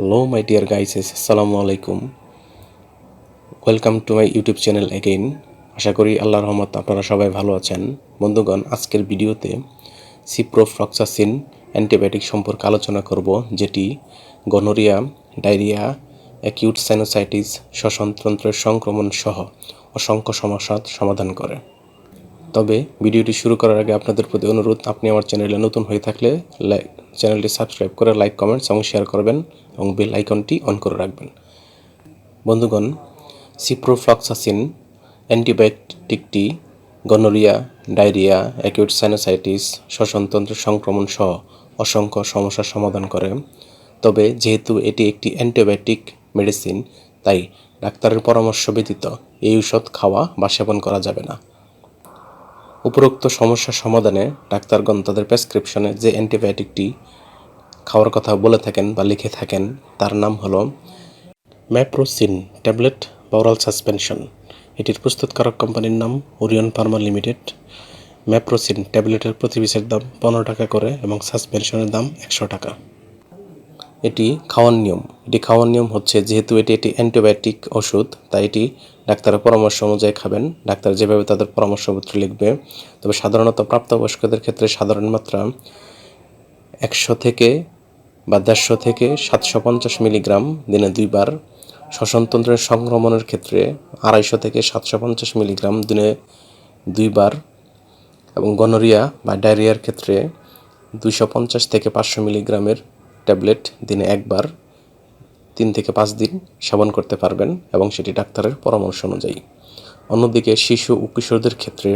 Hello, my dear guys, আসসালামু আলাইকুম welcome to my YouTube channel again আশা করি আল্লাহর রহমত আপনারা সবাই ভালো আছেন। বন্ধুগণ আজকের ভিডিওতে সিপ্রোফ্লক্সাসিন অ্যান্টিবায়োটিক সম্পর্কে আলোচনা করব যেটি গনোরিয়া ডায়রিয়া অ্যাকিউট সাইনোসাইটিস শ্বসনতন্ত্রের সংক্রমণ সহ অসংখ্য সমস্যার সমাধান করে। তবে ভিডিওটি শুরু করার আগে আপনাদের প্রতি অনুরোধ আপনি আমার চ্যানেলে নতুন হয়ে থাকলে চ্যানেলটি সাবস্ক্রাইব করে লাইক, কমেন্টস এবং শেয়ার করবেন এবং বেল আইকনটি অন করে রাখবেন। বন্ধুগণ সিপ্রোফ্লক্সাসিন অ্যান্টিবায়োটিকটি গনোরিয়া ডায়রিয়া অ্যাকিউট সাইনোসাইটিস শ্বসনতন্ত্রের সংক্রমণ সহ অসংখ্য সমস্যার সমাধান করে। তবে যেহেতু এটি একটি অ্যান্টিবায়োটিক মেডিসিন তাই ডাক্তারের পরামর্শ ব্যতীত এই ঔষধ খাওয়া বা সেবন করা যাবে না। উপরোক্ত সমস্যা সমাধানে ডাক্তারগণ তাদের প্রেসক্রিপশনে যে অ্যান্টিবায়োটিকটি খাওয়ার কথা বলে থাকেন বা লিখে থাকেন, তার নাম হলো ম্যাপ্রোসিন ট্যাবলেট বা ওরাল সাসপেনশন। এটির প্রস্তুতকারক কোম্পানির নাম ওরিয়ন ফার্মা লিমিটেড। ম্যাপ্রোসিন ট্যাবলেটের প্রতি পিসের দাম পনেরো টাকা করে এবং সাসপেনশনের দাম একশো টাকা। এটি খাওয়ার নিয়ম। এটি খাওয়ার নিয়ম হচ্ছে, যেহেতু এটি একটি অ্যান্টিবায়োটিক ওষুধ, তাই এটি ডাক্তারের পরামর্শ অনুযায়ী খাবেন। ডাক্তার যেভাবে তাদের পরামর্শপত্র লিখবে, তবে সাধারণত প্রাপ্তবয়স্কদের ক্ষেত্রে সাধারণ মাত্রা একশো থেকে বা দেড়শো থেকে সাতশো পঞ্চাশ মিলিগ্রাম দিনে দুইবার। শ্বসনতন্ত্রের সংক্রমণের ক্ষেত্রে আড়াইশো থেকে সাতশো পঞ্চাশ মিলিগ্রাম দিনে দুইবার এবং গনোরিয়া বা ডায়রিয়ার ক্ষেত্রে দুইশো পঞ্চাশ থেকে পাঁচশো মিলিগ্রামের ট্যাবলেট দিনে একবার, তিন থেকে পাঁচ দিন সেবন করতে পারবেন এবং সেটি ডাক্তারের পরামর্শ অনুযায়ী। অন্যদিকে শিশু ও কিশোরদের ক্ষেত্রে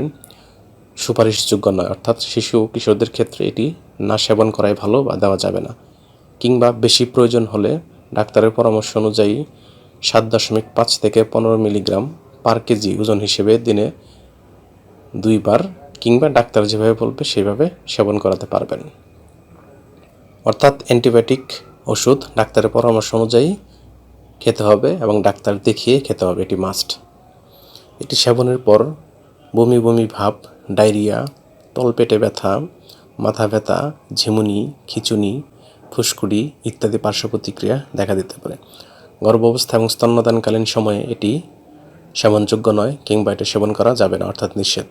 সুপারিশযোগ্য নয়, অর্থাৎ শিশু ও কিশোরদের ক্ষেত্রে এটি না সেবন করাই ভালো বা দেওয়া যাবে না। কিংবা বেশি প্রয়োজন হলে ডাক্তারের পরামর্শ অনুযায়ী সাত দশমিক পাঁচ থেকে পনেরো মিলিগ্রাম পার কেজি ওজন হিসেবে দিনে দুইবার কিংবা ডাক্তার যেভাবে বলবে সেইভাবে সেবন করাতে পারবেন। অর্থাৎ অ্যান্টিবায়োটিক ওষুধ ডাক্তারের পরামর্শ অনুযায়ী খেতে হবে এবং ডাক্তার দেখিয়ে খেতে হবে, এটি মাস্ট এটি সেবনের পর বমি বমি ভাব, ডায়রিয়া, তলপেটে ব্যথা, মাথা ব্যথা, ঝিমুনি, খিচুনি, ফুসকুড়ি ইত্যাদি পার্শ্ব প্রতিক্রিয়া দেখা দিতে পারে। গর্ভাবস্থা এবং স্তন্যদানকালীন সময়ে এটি সেবনযোগ্য নয় কিংবা এটি সেবন করা যাবে না, অর্থাৎ নিষেধ।